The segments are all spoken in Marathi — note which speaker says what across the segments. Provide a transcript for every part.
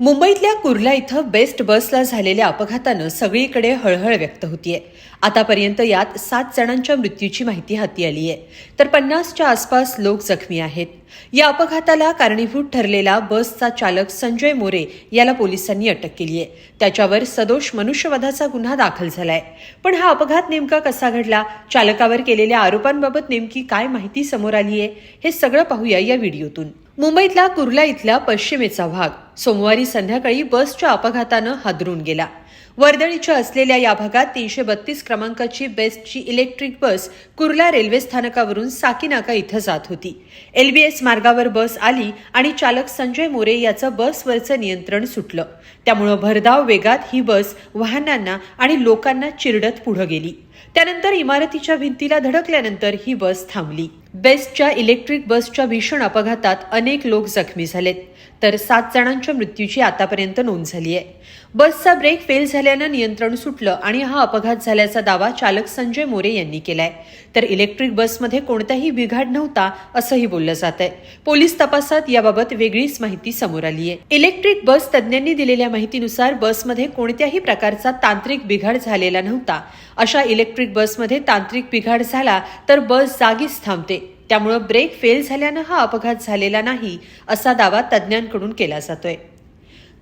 Speaker 1: मुंबईतल्या कुर्ला इथं बेस्ट बसला झालेल्या अपघातानं सगळीकडे हळहळ व्यक्त होतीये. आतापर्यंत यात सात जणांच्या मृत्यूची माहिती हाती आली आहे तर पन्नासच्या आसपास लोक जखमी आहेत. या अपघाताला कारणीभूत ठरलेला बसचा चालक संजय मोरे याला पोलिसांनी अटक केली आहे त्याच्यावर सदोष मनुष्यवधाचा गुन्हा दाखल झालाय. पण हा अपघात नेमका कसा घडला? चालकावर केलेल्या आरोपांबाबत नेमकी काय माहिती समोर आली आहे हे सगळं पाहूया या व्हिडिओतून. मुंबईतला कुर्ला इथला पश्चिमेचा भाग. सोमवारी संध्याकाळी बसच्या अपघातानं हादरून गेला. वर्दळीच्या असलेल्या या भागात तीनशे बत्तीस क्रमांकाची बेस्टची इलेक्ट्रिक बस कुर्ला रेल्वे स्थानकावरून साकीनाका इथं जात होती. एलबीएस मार्गावर बस आली आणि चालक संजय मोरे याचं बसवरचं नियंत्रण सुटलं. त्यामुळं भरधाव वेगात ही बस वाहनांना आणि लोकांना चिरडत पुढे गेली. त्यानंतर इमारतीच्या भिंतीला धडकल्यानंतर ही बस थांबली. बेस्टच्या इलेक्ट्रिक बसच्या भीषण अपघातात अनेक लोक जखमी झालेत. तर सात जणांच्या मृत्यूची आतापर्यंत नोंद झाली आहे. बसचा ब्रेक फेल झाल्यानं नियंत्रण सुटलं आणि हा अपघात झाल्याचा दावा चालक संजय मोरे यांनी केलाय. तर इलेक्ट्रिक बसमध्ये कोणताही बिघाड नव्हता असंही बोललं जात आहे पोलीस तपासात याबाबत वेगळीच माहिती समोर आली आहे. इलेक्ट्रिक बस तज्ज्ञांनी दिलेल्या माहितीनुसार बसमध्ये कोणत्याही प्रकारचा तांत्रिक बिघाड झालेला नव्हता. अशा इलेक्ट्रिक बसमध्ये तांत्रिक बिघाड झाला तर बस जागीच थांबते. त्यामुळं ब्रेक फेल झाल्यानं हा अपघात झालेला नाही असा दावा तज्ज्ञांकडून केला जातोय.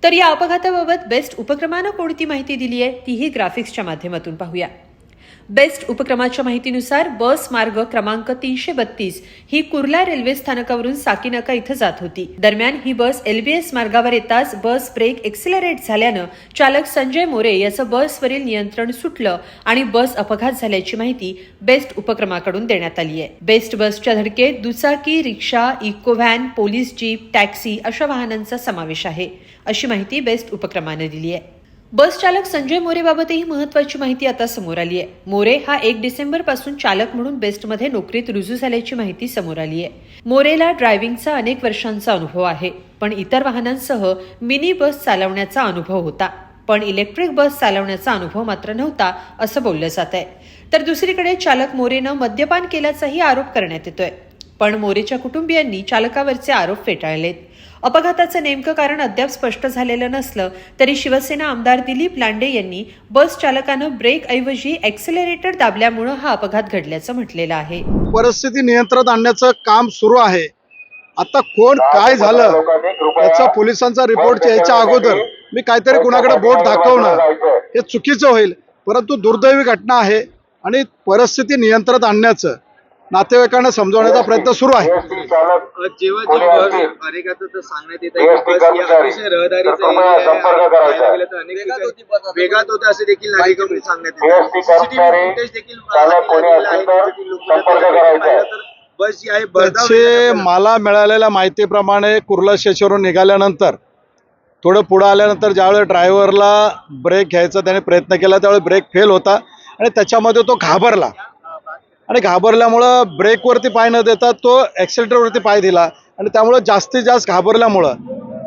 Speaker 1: तर या अपघाताबाबत बेस्ट उपक्रमानं कोणती माहिती दिली आहे तीही ग्राफिक्सच्या माध्यमातून पाहूया. बेस्ट उपक्रमाच्या माहितीनुसार बस मार्ग क्रमांक तीनशे बत्तीस ही कुर्ला रेल्वे स्थानकावरून साकीनाका इथं जात होती. दरम्यान ही बस एलबीएस मार्गावर येताच बस ब्रेक एक्सिलरेट झाल्यानं चालक संजय मोरे याचं बसवरील नियंत्रण सुटलं आणि बस अपघात झाल्याची माहिती बेस्ट उपक्रमाकडून देण्यात आली आहे. बेस्ट बसच्या धडकेत दुचाकी रिक्षा Eeco van police jeep taxi अशा वाहनांचा समावेश आहे. अशी माहिती बेस्ट उपक्रमानं दिली आहे. बस चालक संजय मोरेबाबतही महत्वाची माहिती आता समोर आली आहे मोरे हा एक डिसेंबरपासून चालक म्हणून बेस्टमध्ये नोकरीत रुजू झाल्याची माहिती समोर आली आहे मोरेला ड्रायव्हिंगचा अनेक वर्षांचा अनुभव आहे पण इतर वाहनांसह मिनी बस चालवण्याचा अनुभव होता. पण इलेक्ट्रिक बस चालवण्याचा अनुभव मात्र नव्हता असं बोललं जात आहे तर दुसरीकडे चालक मोरेनं मद्यपान केल्याचाही आरोप करण्यात येतोय. पण मोरेच्या कुटुंबियांनी चालकावरचे आरोप फेटाळलेत. अपघाताचं नेमकं कारण अद्याप स्पष्ट झालेलं नसलं तरी शिवसेना आमदार दिलीप लांडे यांनी बस चालकानं ब्रेक ऐवजी एक्सेलरेटर दाबल्यामुळं हा अपघात घडल्याचं म्हटलेलं आहे.
Speaker 2: परिस्थिती नियंत्रणात आणण्याचं काम सुरू आहे. आता कोण काय झालं याचा पोलिसांचा रिपोर्ट यायच्या अगोदर मी काहीतरी कुणाकडे बोट दाखवणं हे चुकीचं होईल. परंतु दुर्दैवी घटना आहे आणि परिस्थिती नियंत्रणात आणण्याचं. नातेवाईकांना समजवण्याचा प्रयत्न सुरू आहे.
Speaker 3: जेव्हा जेव्हा बस अनेकांचं सांगण्यात येत आहे. ही वेगात होते असे देखील सांगण्यात बस जी
Speaker 2: मला मिळालेल्या माहितीप्रमाणे कुर्ला स्टेशनवरून निघाल्यानंतर थोडं पुढं आल्यानंतर ज्यावेळेस ड्रायव्हरला ब्रेक घ्यायचा त्याने प्रयत्न केला त्यावेळेस ब्रेक फेल होता आणि त्याच्यामध्ये तो घाबरला. आणि घाबरल्यामुळं ब्रेकवरती पाय न देता तो ॲक्सिलेटरवरती पाय दिला. आणि त्यामुळं जास्तीत जास्त घाबरल्यामुळं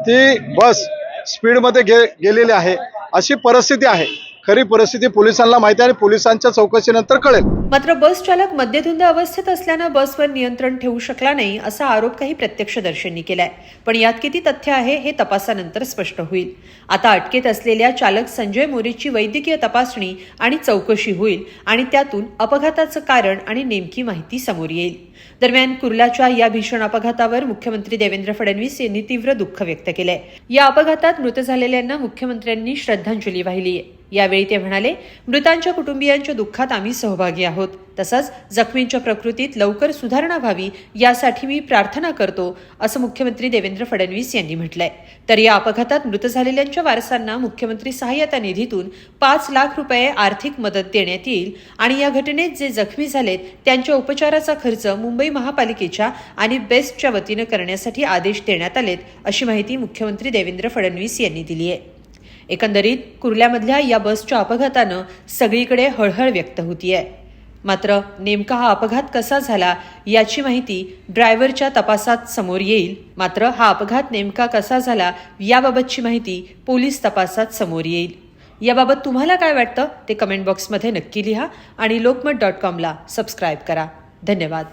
Speaker 2: ती बस स्पीडमध्ये गे गेलेली आहे. अशी परिस्थिती आहे. खरी परिस्थिती पोलिसांना माहिती आहे आणि पोलिसांच्या चौकशीनंतर कळेल.
Speaker 1: मात्र बस चालक मद्यधुंद अवस्थेत असल्यानं बसवर नियंत्रण ठेवू शकला नाही असा आरोप काही प्रत्यक्षदर्शींनी केलाय. पण यात किती तथ्य आहे हे तपासानंतर स्पष्ट होईल. आता अटकेत असलेल्या चालक संजय मोरेची वैद्यकीय तपासणी आणि चौकशी होईल आणि त्यातून अपघाताचं कारण आणि नेमकी माहिती समोर येईल. दरम्यान कुर्लाच्या या भीषण अपघातावर मुख्यमंत्री देवेंद्र फडणवीस यांनी तीव्र दुःख व्यक्त केलंय. या अपघातात मृत झालेल्यांना मुख्यमंत्र्यांनी श्रद्धांजली वाहिली आहे यावेळी ते म्हणाले मृतांच्या कुटुंबियांच्या दुःखात आम्ही सहभागी आहोत. तसंच जखमींच्या प्रकृतीत लवकर सुधारणा व्हावी यासाठी मी प्रार्थना करतो असं मुख्यमंत्री देवेंद्र फडणवीस यांनी म्हटलंय. तर या अपघातात मृत झालेल्यांच्या वारसांना मुख्यमंत्री सहाय्यता निधीतून पाच लाख रुपये आर्थिक मदत देण्यात येईल आणि या घटनेत जे जखमी झालेत त्यांच्या उपचाराचा खर्च मुंबई महापालिकेच्या आणि बेस्टच्या वतीनं करण्यासाठी आदेश देण्यात आलेत अशी माहिती मुख्यमंत्री देवेंद्र फडणवीस यांनी दिली आहे. एकंदरीत कुर्ल्यामधल्या या बसच्या अपघातानं सगळीकडे हळहळ व्यक्त होतीये. मात्र नेमका हा अपघात कसा झाला याची माहिती ड्रायव्हरच्या तपासात समोर येईल. मात्र हा अपघात नेमका कसा झाला याबाबतची माहिती पोलीस तपासात समोर येईल. याबाबत तुम्हाला काय वाटतं ते कमेंट बॉक्समध्ये नक्की लिहा आणि लोकमत डॉट कॉमला सबस्क्राईब करा. धन्यवाद.